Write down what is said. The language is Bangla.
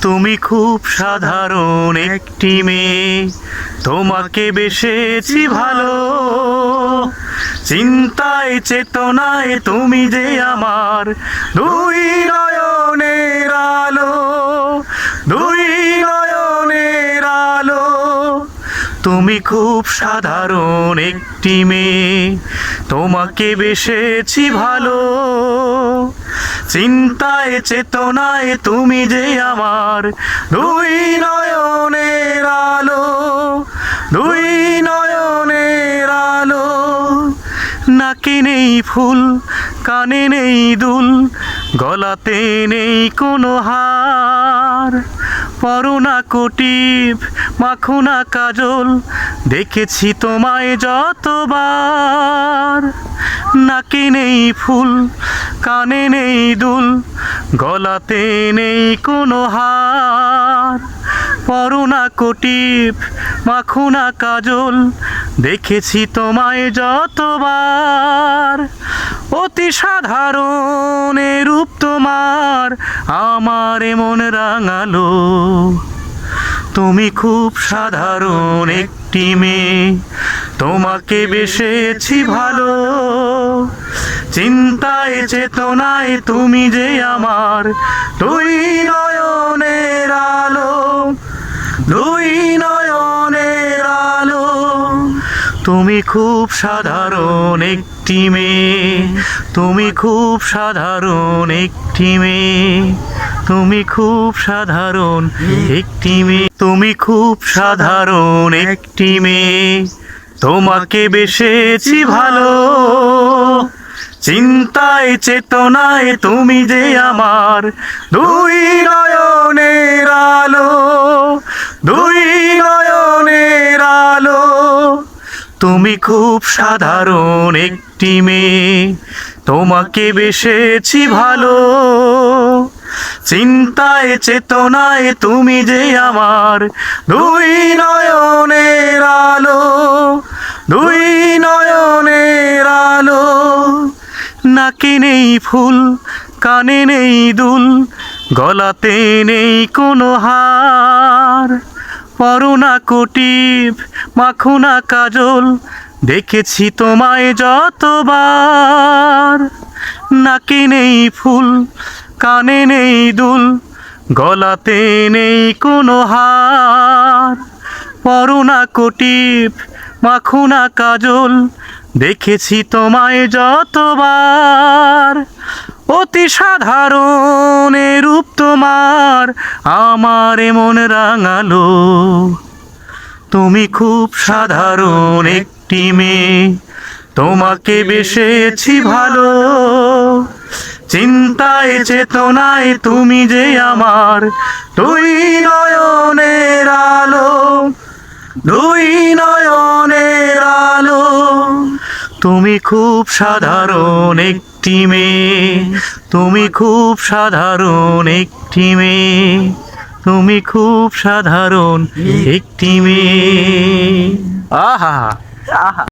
তুমি খুব সাধারণ একটি মেয়ে। তোমাকে বেসেছি ভালো। চিন্তায়, চেতনায় তুমি যে আমার দুই নয়নের আলো। দুই নয়নের আলো। তুমি খুব সাধারণ একটি মেয়ে। তোমাকে বেসেছি ভালো। চিন্তায়, চেতনায় তুমি যে আমার। দুই নয়নের আলো, দুই নয়নের আলো। নাকি নেই ফুল, কানে নেই দুল, গলাতে নেই কোনো হার। পরনা কোটিপ মাখুনা কাজল, দেখেছি তোমায় যতবার। নাকি নেই ফুল, কানে নেই দুল, গলাতে নেই কোনো হার। পরনা কোটিপ মাখুনা কাজল, দেখেছি তোমায় যতবার। অতি সাধারণ রূপ তোমার, আমার মন রাঙালো। তুমি খুব সাধারণ একটি মেয়ে, তোমাকে বেসেছি ভালো। চিন্তায়, চেতনায় তুমি যে আমার তুমি খুব সাধারণ একটি মেয়ে। তুমি খুব সাধারণ একটি মেয়ে। তুমি খুব সাধারণ একটি মেয়ে। তুমি খুব সাধারণ একটি মেয়ে। তোমাকে বেসেছি ভালো। চিন্তায়, চেতনায় তুমি যে আমার দুই নয়নের আলো। দুই তুমি খুব সাধারণ একটি মেয়ে। তোমাকে বেসেছি ভালো। চিন্তায়, চেতনায় তুমি যে আমার দুই নয়নের আলো, দুই নয়নের আলো। নাকি নেই ফুল, কানে নেই দুল, গলাতে নেই কোনো হার। পরনা কোটিপ মাখুনা কাজল, দেখেছি তোমায় যতবার। নাকে নেই ফুল, কানে নেই দুল, গলাতে নেই কোনো হার। পরনা কোটিপ মাখুনা কাজল, দেখেছি তোমায় যতবার। অতি সাধারণ রূপ তোমার, আমার মন রাঙালো। তুমি খুব সাধারণ একটি মেয়ে, তোমাকে বেসেছি ভালো। চিন্তায়, চেতনায় তুমি যে আমার দুই নয়নের আলো। দুই তুমি খুব সাধারণ একটি মেয়ে। তুমি খুব সাধারণ একটি মেয়ে। তুমি খুব সাধারণ একটি মেয়ে। আহা। আহা